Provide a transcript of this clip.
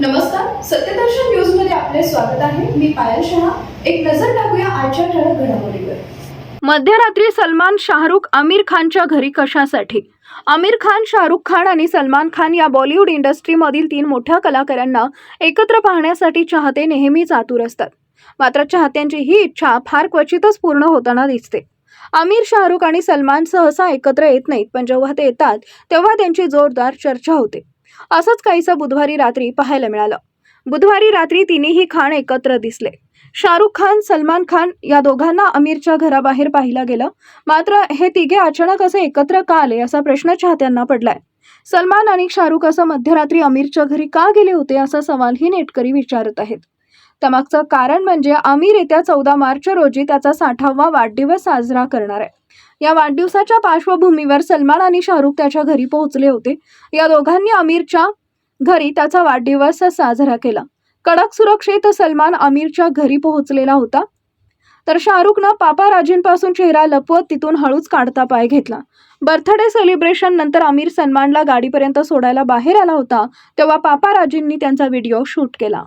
नमस्कार सत्यदर्शन न्यूजमध्ये आपले स्वागत आहे. मी पायल शहा. एक नजर टाकूया आजच्या ठळक घडामोडीवर. मध्यरात्री सलमान शाहरुख आमिर खानच्या घरी कशासाठी? आमिर खान शाहरुख खान आणि सलमान खान या बॉलिवूड इंडस्ट्रीमधील तीन मोठ्या कलाकारांना एकत्र पाहण्यासाठी चाहते नेहमीच आतुर असतात. मात्र चाहत्यांची ही इच्छा फार क्वचितच पूर्ण होताना दिसते. आमिर शाहरुख आणि सलमान सहसा एकत्र येत नाहीत पण जेव्हा ते येतात तेव्हा त्यांची जोरदार चर्चा होते. असंच काहीसं बुधवारी रात्री पाहायला मिळालं. बुधवारी रात्री तिन्ही खान एकत्र दिसले. शाहरुख खान सलमान खान या दोघांना आमिरच्या घराबाहेर पाहिलं गेलं. मात्र हे तिघे अचानक असे एकत्र का आले असा प्रश्न चाहत्यांना पडलाय. सलमान आणि शाहरुख असं मध्यरात्री आमिरच्या घरी का गेले होते असा सवालही नेटकरी विचारत आहेत. त्यामागचं कारण म्हणजे आमिर येत्या चौदा मार्च रोजी त्याचा साठावा वाढदिवस साजरा करणार आहे. या वाढदिवसाच्या पार्श्वभूमीवर सलमान आणि शाहरुख त्याच्या घरी पोहोचले होते. या दोघांनी आमिरच्या घरी त्याचा वाढदिवस साजरा केला. कडक सुरक्षेत सलमान आमिरच्या घरी पोहोचलेला होता. तर शाहरुखनं पापाराजींपासून चेहरा लपवत तिथून हळूच काढता पाय घेतला. बर्थडे सेलिब्रेशन नंतर आमिर सलमानला गाडीपर्यंत सोडायला बाहेर आला होता तेव्हा पापाराजींनी त्यांचा व्हिडिओ शूट केला.